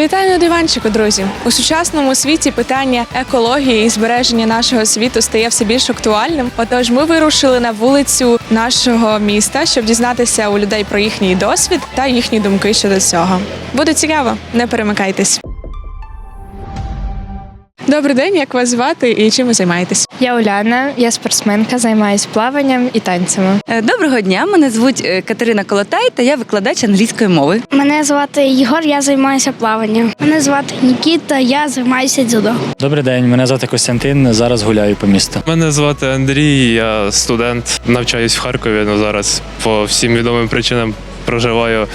Вітаю на диванчику, друзі. У сучасному світі питання екології і збереження нашого світу стає все більш актуальним. Отож, ми вирушили на вулицю нашого міста, щоб дізнатися у людей про їхній досвід та їхні думки щодо цього. Буде цікаво, не перемикайтесь. Добрий день, як вас звати і чим ви займаєтесь? Я Уляна, я спортсменка, займаюся плаванням і танцями. Е, Доброго дня, мене звуть е, Катерина Колотай, та я викладач англійської мови. Мене звати Єгор, я займаюся плаванням. Мене звати Нікіта, я займаюся дзюдо. Добрий день, мене звати Костянтин. Зараз гуляю по місту. Мене звати Андрій, я студент, навчаюсь в Харкові, але зараз по всім відомим причинам проживаю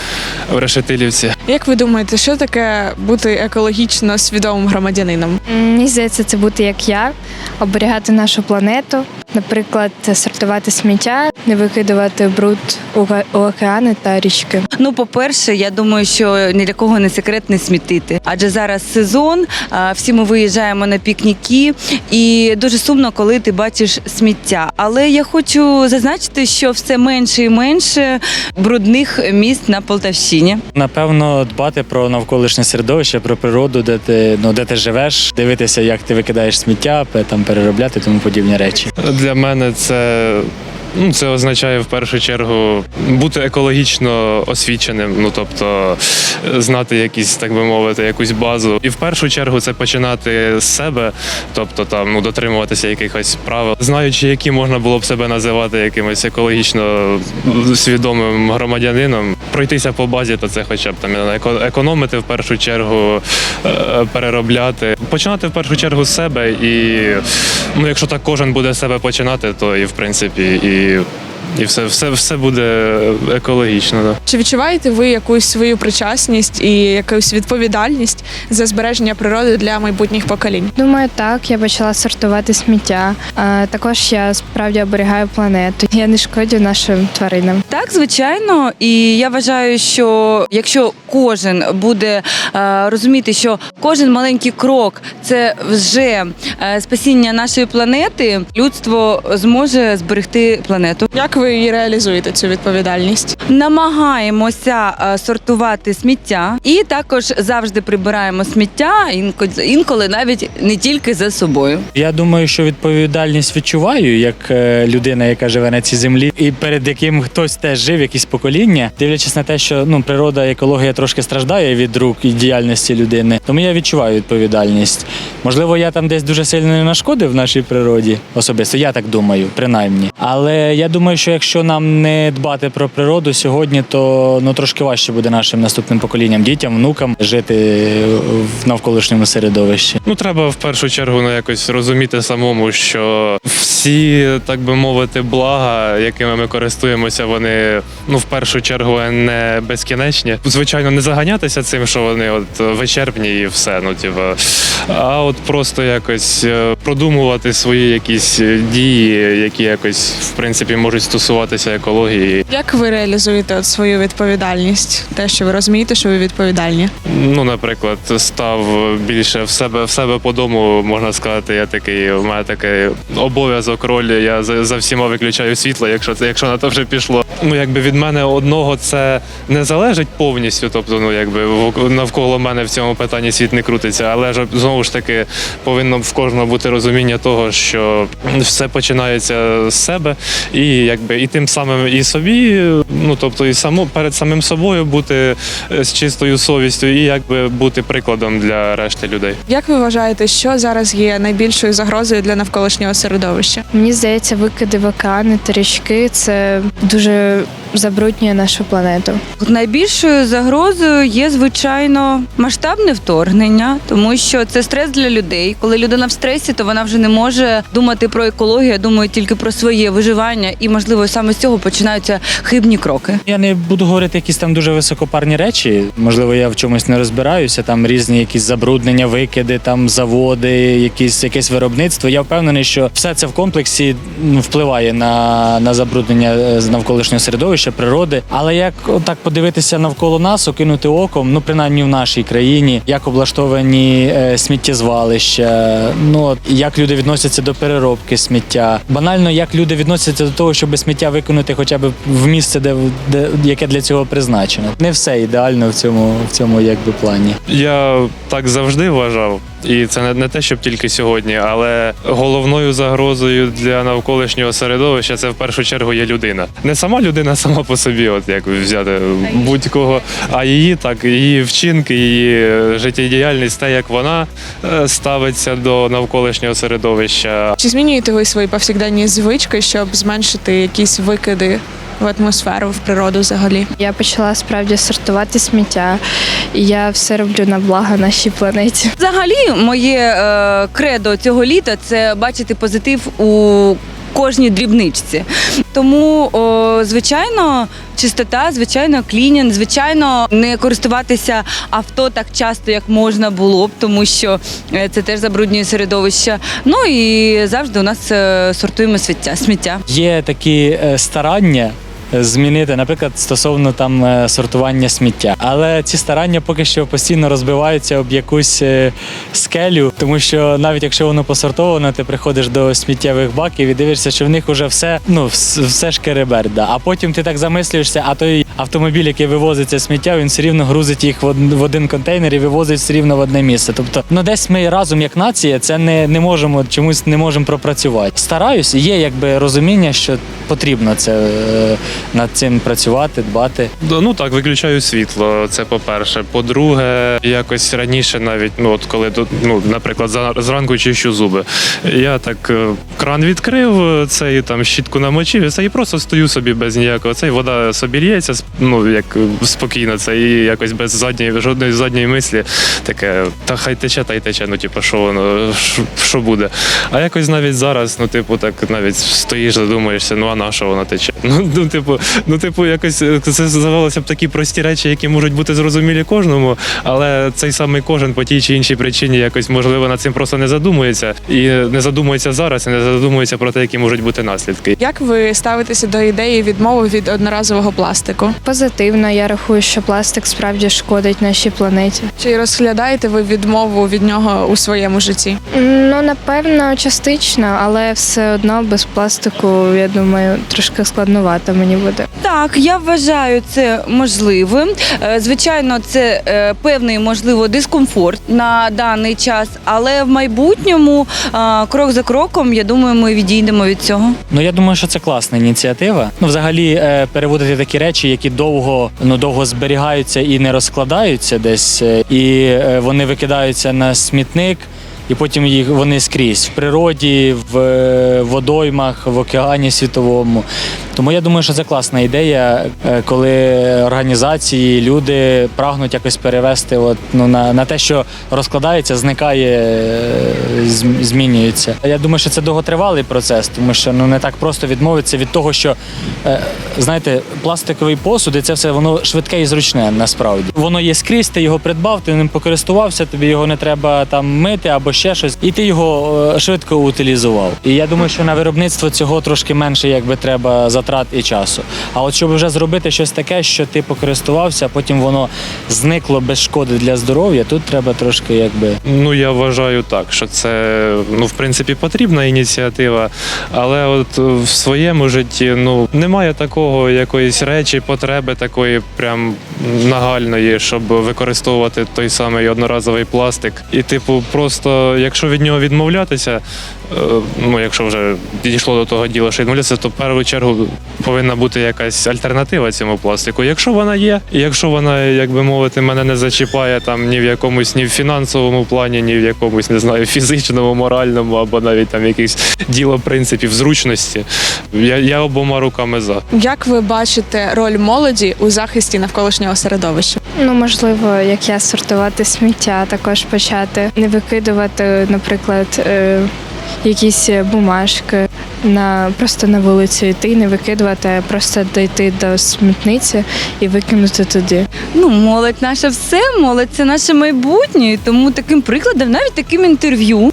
в Решетилівці. Як ви думаєте, що таке бути екологічно свідомим громадянином? Мені здається, це бути як я, оберігати нашу планету, наприклад, сортувати сміття, не викидувати бруд у океани та річки. Ну, по-перше, я думаю, що ні для кого не секрет не смітити. Адже зараз сезон, всі ми виїжджаємо на пікніки, і дуже сумно, коли ти бачиш сміття. Але я хочу зазначити, що все менше і менше брудних місць на Полтавщині. Напевно, дбати про навколишнє середовище, про природу, де ти ну де ти живеш, дивитися, як ти викидаєш сміття, там переробляти тому подібні речі. Для мене це. Ну, це означає в першу чергу бути екологічно освіченим, ну тобто е, знати якісь, так би мовити, якусь базу. І в першу чергу це починати з себе, тобто там ну дотримуватися якихось правил, знаючи, які можна було б себе називати якимось екологічно свідомим громадянином. Пройтися по базі, то це хоча б там економити в першу чергу, е, переробляти. Починати в першу чергу з себе, і ну, якщо так кожен буде себе починати, то і в принципі і. І все, все, все буде екологічно. Да. Чи відчуваєте ви якусь свою причасність і якусь відповідальність за збереження природи для майбутніх поколінь? Думаю, так, я почала сортувати сміття. А також я справді оберігаю планету. Я не шкодю нашим тваринам. Так, звичайно, і я вважаю, що якщо кожен буде е, розуміти, що кожен маленький крок це вже е, спасіння нашої планети, людство зможе зберегти планету. Як ви її реалізуєте цю відповідальність? Намагаємося е, сортувати сміття і також завжди прибираємо сміття, інколи, навіть не тільки за собою. Я думаю, що відповідальність відчуваю як е, людина, яка живе на цій землі, і перед яким хтось теж жив, якісь покоління, дивлячись на те, що ну природа, екологія трошки страждає від рук і діяльності людини. Тому я відчуваю відповідальність. Можливо, я там десь дуже сильно не нашкодив нашій природі. Особисто я так думаю, принаймні. Але я думаю, що якщо нам не дбати про природу сьогодні, то ну трошки важче буде нашим наступним поколінням, дітям, внукам жити в навколишньому середовищі. Ну, треба в першу чергу ну, якось розуміти самому, що всі, так би мовити, блага, якими ми користуємося, вони ну в першу чергу не безкінечні. Звичайно, не заганятися цим, що вони от вичерпні і все. Ну, типу, а от просто якось е, продумувати свої якісь е, дії, які якось в принципі можуть стосуватися екології. Як ви реалізуєте от свою відповідальність? Те, що ви розумієте, що ви відповідальні? Ну, наприклад, став більше в себе в себе по дому, можна сказати, я такий, у мене такий обов'язок ролі. Я за, за всіма виключаю світло, якщо це, якщо на то вже пішло. Ну, якби від мене одного це не залежить повністю. Тобто, ну якби навколо мене в цьому питанні світ не крутиться, але ж знову ж таки повинно в кожного бути розуміння того, що все починається з себе, і якби і тим самим і собі, ну тобто і само перед самим собою бути е, з чистою совістю, і якби бути прикладом для решти людей. Як ви вважаєте, що зараз є найбільшою загрозою для навколишнього середовища? Мені здається, викиди в океани та річки це дуже забруднює нашу планету. Найбільшою загрозою є звичайно масштабне вторгнення, тому що це стрес для людей. Коли людина в стресі, то вона вже не може думати про екологію, а думає тільки про своє виживання, і можливо саме з цього починаються хибні кроки. Я не буду говорити якісь там дуже високопарні речі. Можливо, я в чомусь не розбираюся. Там різні якісь забруднення, викиди, там заводи, якісь якесь виробництво. Я впевнений, що все це в комплексі ну, впливає на, на забруднення е, з навколишнього середовища. Середовище природи. Але як так подивитися навколо нас, окинути оком, ну принаймні в нашій країні, як облаштовані е, сміттєзвалища, ну як люди відносяться до переробки сміття. Банально, як люди відносяться до того, щоб сміття викинути хоча б в місце, де, де яке для цього призначено. Не все ідеально в цьому в цьому якби плані. Я так завжди вважав. І це не, не те, щоб тільки сьогодні, але головною загрозою для навколишнього середовища це в першу чергу є людина. Не сама людина сама по собі, от як взяти будь-кого, а її так, її вчинки, її життєдіяльність, те, як вона е, ставиться до навколишнього середовища. Чи змінюєте ви свої повсякденні звички, щоб зменшити якісь викиди в атмосферу, в природу взагалі? Я почала справді сортувати сміття, і я все роблю на благо нашій планеті. Взагалі, моє е, кредо цього літа це бачити позитив у кожній дрібничці. Тому, о, звичайно, чистота, звичайно, клінінг, звичайно, не користуватися авто так часто, як можна було б, тому що е, це теж забруднює середовище. Ну і завжди у нас е, сортуємо сміття. сміття. Є такі е, старання. Змінити, наприклад, стосовно там е, сортування сміття, але ці старання поки що постійно розбиваються об якусь е, скелю, тому що навіть якщо воно посортовано, ти приходиш до сміттєвих баків і дивишся, що в них вже все ну вс- все шкереберда. А потім ти так замислюєшся, а той автомобіль, який вивозить це сміття, він все рівно грузить їх в один контейнер і вивозить все рівно в одне місце. Тобто, ну десь ми разом як нація це не, не можемо чомусь не можемо пропрацювати. Стараюсь, є якби розуміння, що потрібно це е, над цим працювати, дбати. Ну так, виключаю світло. Це по-перше. По-друге, якось раніше, навіть ну от коли тут, ну, наприклад, зранку чищу зуби. Я так е, кран відкрив, е, цей там щітку намочив, і це і просто стою собі без ніякого. Цей вода собі лється, ну як спокійно, це і якось без задньої жодної задньої мислі. Таке, та хай тече, та й тече. Ну, типу, що воно що- буде. А якось навіть зараз, ну, типу, так навіть стоїш, задумуєшся, ну а на що воно тече? Ну, ну, типу, ну, типу, якось е, це здавалося б такі прості речі, які можуть бути зрозумілі кожному, але цей самий кожен по тій чи іншій причині якось можливо над цим просто не задумується і не задумується зараз, і не задумується про те, які можуть бути наслідки. Як ви ставитеся до ідеї відмови від одноразового пластику? Позитивно, я рахую, що пластик справді шкодить нашій планеті. Чи розглядаєте ви відмову від нього у своєму житті? Ну, напевно, частично, але все одно без пластику, я думаю, трошки складновато мені буде. Так, я вважаю це можливим. Е, Звичайно, це е, певний можливо дискомфорт на даний час, але в майбутньому е, крок за кроком, я думаю, ми відійдемо від цього. Ну я думаю, що це класна ініціатива. Ну, взагалі, переводити такі речі, які довго ну довго зберігаються і не розкладаються десь, е, і е, вони викидаються на смітник. І потім їх вони скрізь в природі, в е, водоймах, в океані світовому. Тому я думаю, що це класна ідея, е, коли організації, люди прагнуть якось перевести от, ну, на, на те, що розкладається, зникає, е, змінюється. Я думаю, що це довготривалий процес, тому що ну не так просто відмовитися від того, що е, знаєте, пластиковий посуд і це все воно швидке і зручне насправді. Воно є скрізь, ти його придбав, ти ним покористувався, тобі його не треба там мити або ще щось, і ти його швидко утилізував. І я думаю, що на виробництво цього трошки менше якби треба затрат і часу. А от щоб вже зробити щось таке, що ти покористувався, а потім воно зникло без шкоди для здоров'я, тут треба трошки якби Ну я вважаю так, що це ну в принципі потрібна ініціатива, але от в своєму житті ну немає такого якоїсь речі, потреби такої прям нагальної, щоб використовувати той самий одноразовий пластик. І, типу, просто якщо від нього відмовлятися, ну якщо вже дійшло до того діла, що відмовлятися, то в першу чергу повинна бути якась альтернатива цьому пластику. Якщо вона є, і якщо вона, як би мовити, мене не зачіпає там ні в якомусь, ні в фінансовому плані, ні в якомусь, не знаю, фізичному, моральному або навіть там якийсь діло принципів зручності. Я, я обома руками за. Як ви бачите роль молоді у захисті навколишнього середовища? Ну, можливо, як я сортувати сміття, також почати не викидувати, наприклад, е, якісь бумажки на просто на вулицю йти, не викидувати, а просто дійти до смітниці і викинути туди. Ну, молодь наша все, молодь це наше майбутнє. І Тому таким прикладом, навіть таким інтерв'ю,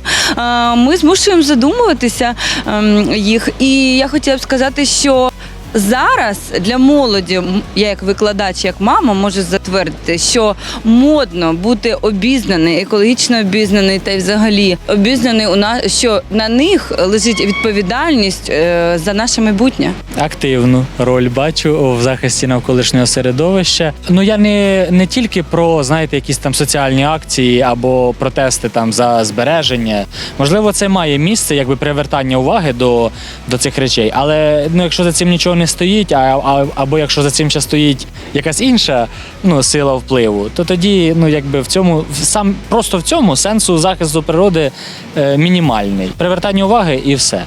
ми змушуємо задумуватися ем, їх. І я хотіла б сказати, що зараз для молоді, я як викладач, як мама, можу затвердити, що модно бути обізнаний, екологічно обізнаний та й взагалі обізнаний у нас, що на них лежить відповідальність е, за наше майбутнє. активну роль бачу в захисті навколишнього середовища. Ну я не, не тільки про знаєте якісь там соціальні акції або протести там за збереження. Можливо, це має місце, якби привертання уваги до, до цих речей. Але ну, якщо за цим нічого не стоїть, а, а або якщо за цим ще стоїть якась інша ну, сила впливу, то тоді ну якби в цьому сам просто в цьому сенсу захисту природи е, мінімальний. Привертання уваги і все.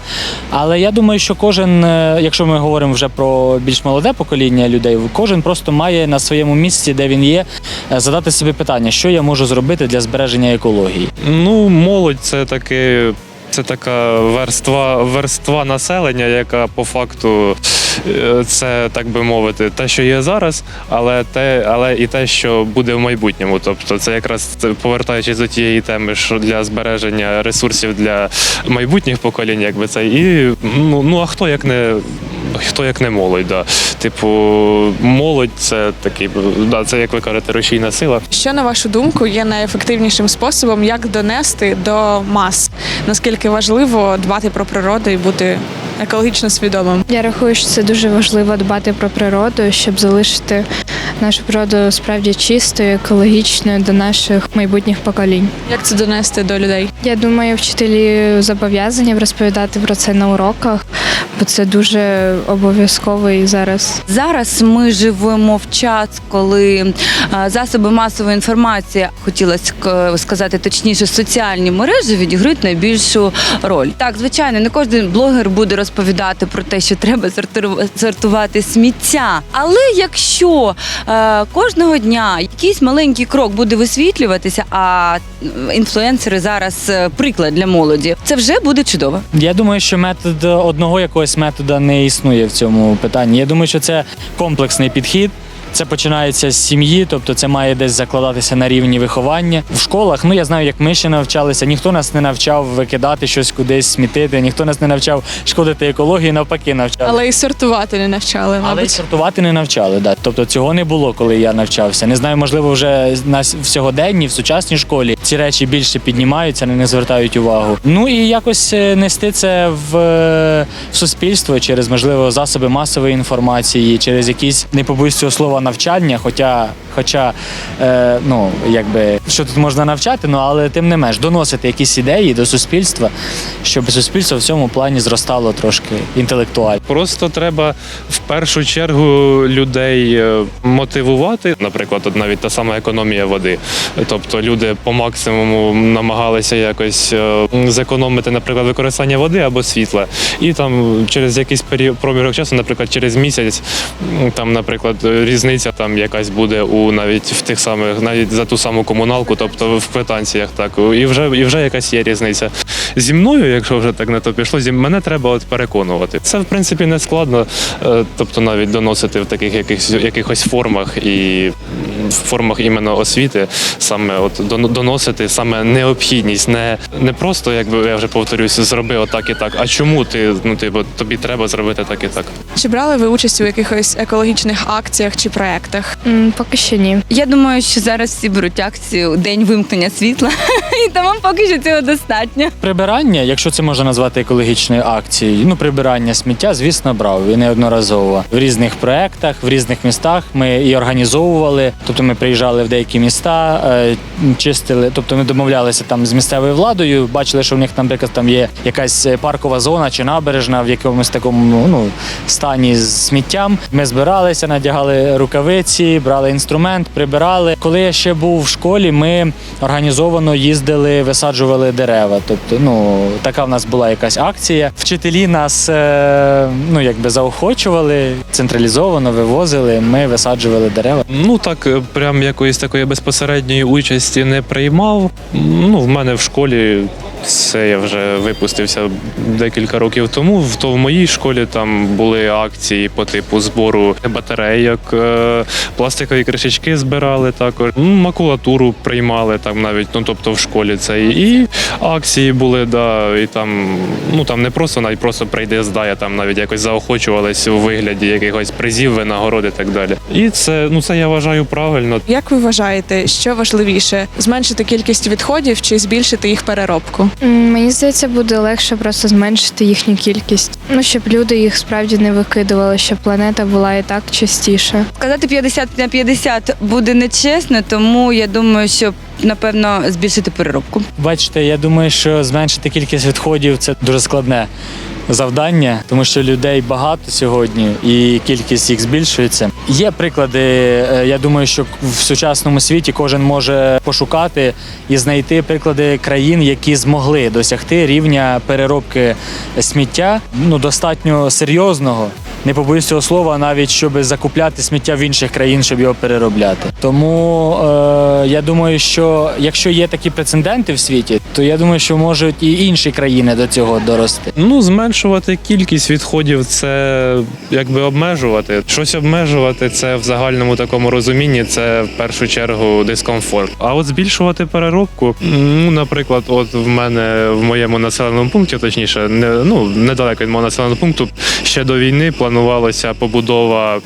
Але я думаю, що кожен, е, якщо ми говоримо вже про більш молоде покоління людей, кожен просто має на своєму місці, де він є, е, задати собі питання, що я можу зробити для збереження екології. Ну, молодь це таки. Це така верства, верства населення, яка по факту це так би мовити, те, що є зараз, але те, але і те, що буде в майбутньому. Тобто, це якраз повертаючись до тієї теми, що для збереження ресурсів для майбутніх поколінь, якби це і ну, ну а хто як не хто як не молодь, да. Типу, молодь це такий, да, це як ви кажете, рушійна сила. Що на вашу думку є найефективнішим способом, як донести до мас? Наскільки важливо дбати про природу і бути екологічно свідомим? Я рахую, що це дуже важливо дбати про природу, щоб залишити нашу природу справді чистою, екологічною до наших майбутніх поколінь. Як це донести до людей? Я думаю, вчителі зобов'язані розповідати про це на уроках, бо це дуже обов'язково і зараз. Зараз ми живемо в час, коли засоби масової інформації, хотілося сказати точніше, соціальні мережі відіграють найбільшу роль. Так, звичайно, не кожен блогер буде розповідати про те, що треба сортувати сміття. Але якщо кожного дня якийсь маленький крок буде висвітлюватися, а е, інфлюенсери зараз е, приклад для молоді, це вже буде чудово. Я думаю, що метод одного якогось метода не існує в цьому питанні. Я думаю, що це комплексний підхід. Це починається з сім'ї, тобто це має десь закладатися на рівні виховання. В школах, ну я знаю, як ми ще навчалися, ніхто нас не навчав викидати щось кудись, смітити, ніхто нас не навчав шкодити екології, навпаки, навчав. Але і сортувати не навчали, Але й мабуть. сортувати не навчали. Да. Тобто цього не було, коли я навчався. Не знаю, можливо, вже на в сьогоденні, в сучасній школі ці речі більше піднімаються, не звертають увагу. Ну і якось е, нести це в, е, в суспільство через можливо засоби масової інформації, через якісь не побоюсь цього слова навчання. Хоча, хоча е, ну якби що тут можна навчати, ну але тим не менш доносити якісь ідеї до суспільства, щоб суспільство в цьому плані зростало трошки інтелектуально. Просто треба в першу чергу людей е, мотивувати. Наприклад, навіть та сама економія води. Тобто люди по максимуму намагалися якось е, зекономити, наприклад, використання води або світла. І там через якийсь період проміжок часу, наприклад, через місяць, там, наприклад, різниця там якась буде у навіть в тих самих, навіть за ту саму комуналку, тобто в квитанціях, так і вже і вже якась є різниця. Зі мною, якщо вже так на то пішло, зі мене треба от переконувати. Це в принципі не складно, е, тобто навіть доносити в таких якихось, якихось формах і в формах іменно освіти, саме от дон- доносити саме необхідність, не, не просто, якби я вже повторюсь, зроби отак і так. А чому ти ну типу, тобі треба зробити так і так? Чи брали ви участь у якихось екологічних акціях чи проєктах? М, Поки що ні. Я думаю, що зараз всі беруть акцію День вимкнення світла, і тому поки що цього достатньо. Прибирання, якщо це можна назвати екологічною акцією, ну прибирання сміття, звісно, брав і неодноразово в різних проектах, в різних містах ми і організовували. Тобто ми приїжджали в деякі міста, е, чистили, тобто ми домовлялися там з місцевою владою, бачили, що в них, наприклад, там є якась паркова зона чи набережна в якомусь такому ну стані з сміттям. Ми збиралися, надягали рукавиці, брали інструмент, прибирали. Коли я ще був в школі, ми організовано їздили, висаджували дерева. Тобто, ну така в нас була якась акція. Вчителі нас е, ну якби заохочували, централізовано вивозили. Ми висаджували дерева. Ну так, е, прям якоїсь такої безпосередньої участі не приймав. Ну, в мене в школі Це я вже випустився декілька років тому. То в моїй школі там були акції по типу збору батарейок, е, пластикові кришечки збирали також, макулатуру приймали там навіть, ну тобто в школі це і, акції були, да, і там, ну там не просто навіть просто прийде здає, там навіть якось заохочувались у вигляді якихось призів, винагород і так далі. І це ну це я вважаю правильно. Як ви вважаєте, що важливіше зменшити кількість відходів чи збільшити їх переробку? Мені здається, буде легше просто зменшити їхню кількість. Ну, щоб люди їх справді не викидували, щоб планета була і так частіше. Сказати 50 на 50 буде нечесно, тому я думаю, що напевно збільшити переробку. Бачите, я думаю, що зменшити кількість відходів це дуже складне завдання, тому що людей багато сьогодні і кількість їх збільшується. Є приклади. е, Я думаю, що в сучасному світі кожен може пошукати і знайти приклади країн, які змогли досягти рівня переробки сміття ну достатньо серйозного. Не побоюсь цього слова, навіть щоб закупляти сміття в інших країн, щоб його переробляти. Тому е, я думаю, що якщо є такі прецеденти в світі, то я думаю, що можуть і інші країни до цього дорости. Ну, зменшувати кількість відходів це якби обмежувати. Щось обмежувати це в загальному такому розумінні, це в першу чергу дискомфорт. А от збільшувати переробку, ну, наприклад, от в мене в моєму населеному пункті, точніше, не ну недалеко від мого населеного пункту, ще до війни планувалася побудова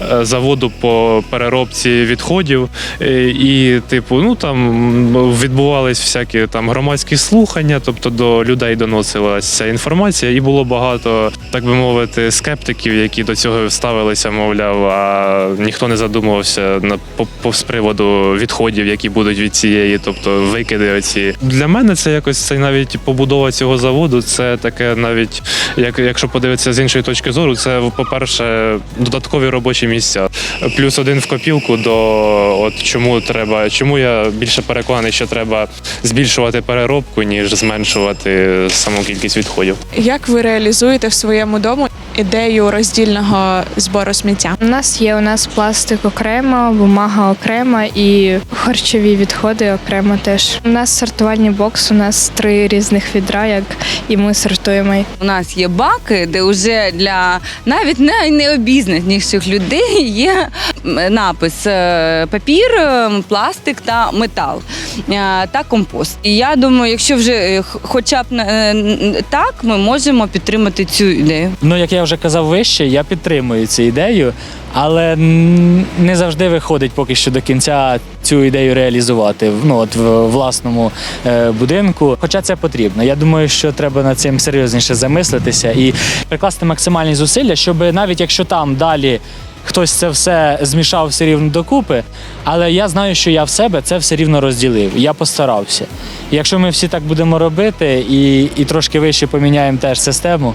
е, заводу по переробці відходів. Е, І, типу, ну там відбувались всякі там громадські слухання, тобто до людей доносилася інформація, і було багато, так би мовити, скептиків, які до цього ставилися, мовляв, а ніхто не задумувався на по з приводу відходів, які будуть від цієї, тобто викиди. Оці для мене це якось це навіть побудова цього заводу. Це таке, навіть як якщо подивитися з іншої точки зору, це по-перше, додаткові робочі місця. Плюс один в копілку до от чому треба, чому я більше переконаний, що треба збільшувати переробку, ніж зменшувати саму кількість відходів. Як ви реалізуєте в своєму дому ідею роздільного збору сміття? У нас є у нас пластик окремо, бумага окремо і харчові відходи окремо теж. У нас сортувальний бокс, у нас три різних відра, як і ми сортуємо. У нас є баки, де вже для навіть не- найнеобізнаніших людей є напис е, папір, е, пластик та метал е, та компост. І я думаю, якщо вже хоча б так, ми можемо підтримати цю ідею. Ну, як я вже казав вище, я підтримую цю ідею, але не завжди виходить поки що до кінця цю ідею реалізувати ну, от в власному е, будинку. Хоча це потрібно. Я думаю, що треба над цим серйозніше замислитися і прикласти максимальні зусилля, щоб навіть якщо там далі. Хтось це все змішав все рівно докупи, але я знаю, що я в себе це все рівно розділив. Я постарався. Якщо ми всі так будемо робити і, і трошки вище поміняємо теж систему,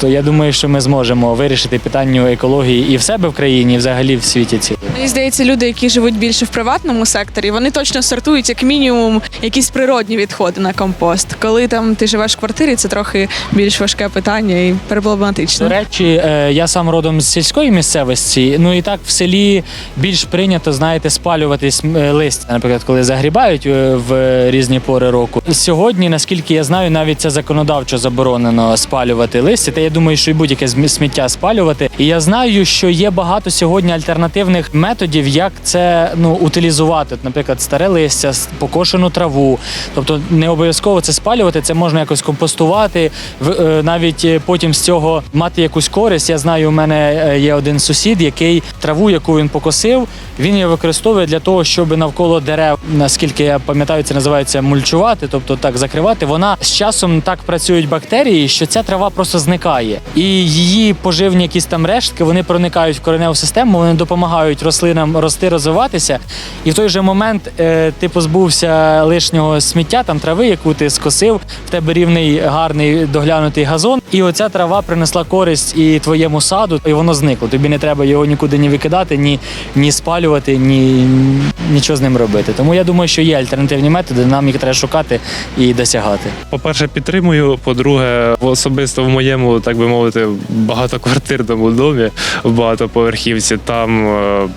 то я думаю, що ми зможемо вирішити питання екології і в себе в країні, і взагалі в світі цілому. Мені здається, люди, які живуть більше в приватному секторі, вони точно сортують як мінімум якісь природні відходи на компост. Коли там ти живеш в квартирі, це трохи більш важке питання і проблематичне. До речі, е, я сам родом з сільської місцевості. Ну і так в селі більш прийнято, знаєте, спалювати е, листя, наприклад, коли загрібають е, в різні пори року. Сьогодні, наскільки я знаю, навіть це законодавчо заборонено спалювати листя. Та я думаю, що і будь-яке сміття спалювати. І я знаю, що є багато сьогодні альтернативних методів, як це ну утилізувати. Наприклад, старе листя, покошену траву. Тобто не обов'язково це спалювати, це можна якось компостувати, е, навіть потім з цього мати якусь користь. Я знаю, у мене є один сусід, який траву, яку він покосив, він її використовує для того, щоб навколо дерев, наскільки я пам'ятаю, це називається мульчувати, тобто так закривати. Вона з часом так працюють бактерії, що ця трава просто зникає, і її поживні якісь там рештки вони проникають в кореневу систему, вони допомагають рослинам рости, розвиватися. І в той же момент е, ти позбувся лишнього сміття, там трави, яку ти скосив, в тебе рівний гарний доглянутий газон, і оця трава принесла користь і твоєму саду, і воно зникло. Тобі не треба його нікуди ні викидати, ні, ні спалювати, ні нічого з ним робити. Тому я думаю, що є альтернативні методи, нам їх треба шукати і досягати. По-перше, підтримую. По-друге, особисто в моєму, так би мовити, багатоквартирному домі в багатоповерхівці. Там е,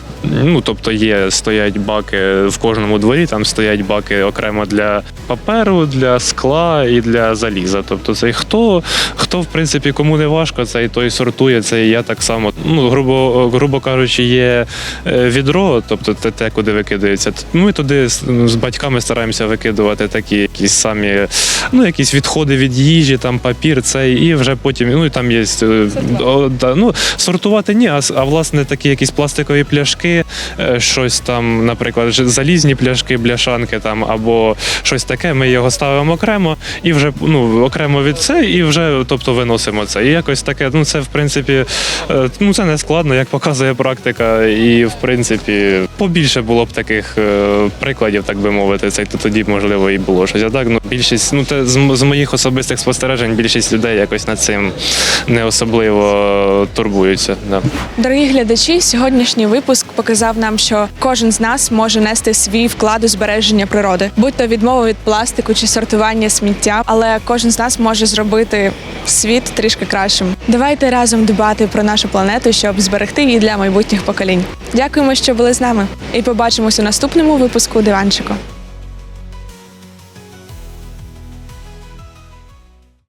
ну тобто є стоять баки в кожному дворі. Там стоять баки окремо для паперу, для скла і для заліза. Тобто, це хто, хто в принципі кому не важко, цей той сортує. Це і я так само. Ну грубо грубо кажучи, є е, відро, тобто те, куди викидається. Ми туди з, батьками стараємося викидувати такі якісь самі, ну якісь відходи від їжі, там папір, цей, і вже потім, ну і там є е, ну, сортувати ні, а, а власне такі якісь пластикові пляшки, е, щось там, наприклад, залізні пляшки, бляшанки там або щось таке. Ми його ставимо окремо і вже ну окремо від це, і вже тобто виносимо це. І якось таке, ну це в принципі, ну це не складно, як показує практика, і в принципі побільше було б таких е, прикладів, так би мовити. Це то тоді можливо і було щось. А так ну більшість, ну те з, моїх особистих спостережень, більшість людей якось над цим не особливо турбуються. Да. Дорогі глядачі, сьогоднішній випуск показав нам, що кожен з нас може нести свій вклад у збереження природи, будь то відмова від пластику чи сортування сміття, але кожен з нас може зробити світ трішки кращим. Давайте разом дбати про нашу планету, щоб зберегти її для майбутніх поколінь. Дякуємо, що були з нами, і побачимось у наступному випуску диванчику.